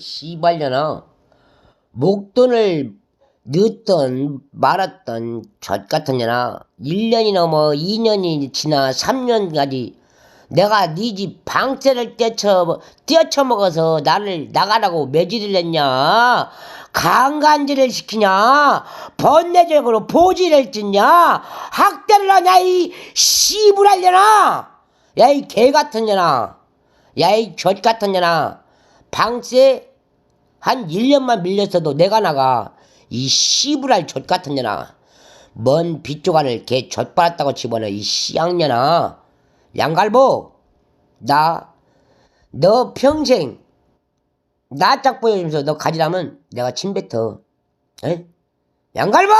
씨발려나 목돈을 늦던 말았던 젖 같은 년아. 1년이 넘어 2년이 지나 3년까지 내가 네 집 방세를 떼쳐 떼쳐 먹어서 나를 나가라고 매질을 했냐? 강간질을 시키냐? 번뇌적으로 보지를 짓냐? 학대를 하냐 이 씨부랄려나 야 이 개 같은 년아. 야 이 젖 같은 년아. 방세 한 1년만 밀렸어도 내가 나가 이 씨부랄 젖 같은 년아. 먼 빗조간을 개 젖빨았다고 집어넣어 이 씨양년아. 양갈보 나 너 평생 나 짝 보여주면서 너 가지라면 내가 침 뱉어. 에? 양갈보!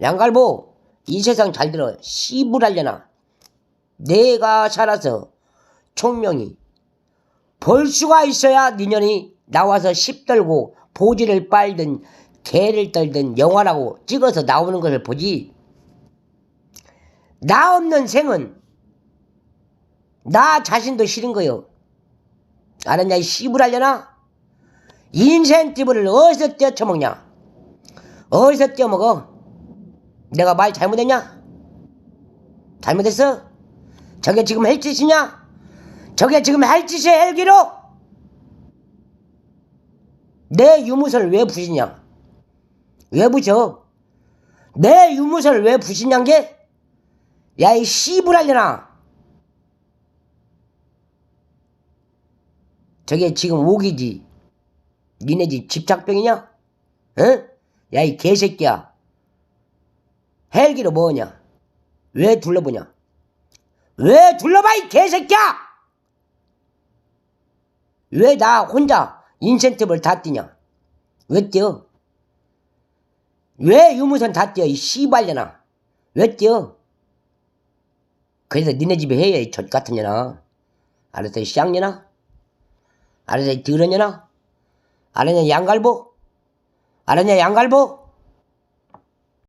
양갈보 이 세상 잘 들어 씨부랄려나 내가 살아서 총명이 볼 수가 있어야 니년이 나와서 십 떨고 보지를 빨든 개를 떨든 영화라고 찍어서 나오는 것을 보지. 나 없는 생은 나 자신도 싫은 거요. 알았냐 이 씨부랄려나? 띠부를 어디서 떼쳐먹냐? 어디서 떼어먹어? 내가 말 잘못했냐? 잘못했어? 저게 지금 할 짓이냐 저게 지금 할 짓이 헬기로? 내 유무선을 왜 부시냐 왜 부셔? 내 유무선을 왜 부시냔 게? 야 이 씨부랄려나 저게 지금 오기지. 니네 집 집착병이냐? 응? 야 이 개새끼야. 헬기로 뭐냐? 왜 둘러보냐? 왜 둘러봐 이 개새끼야 왜 나 혼자 인센티브를 다 뛰냐? 왜 뛰어? 왜 유무선 다 뛰어 이 씨발려나 왜 뛰어? 그래서 니네 집에 해야 이 젖 같은 년아. 알았어 이 쌍년아? 알았어 이 더러년아? 알았냐 양갈보? 알았냐 양갈보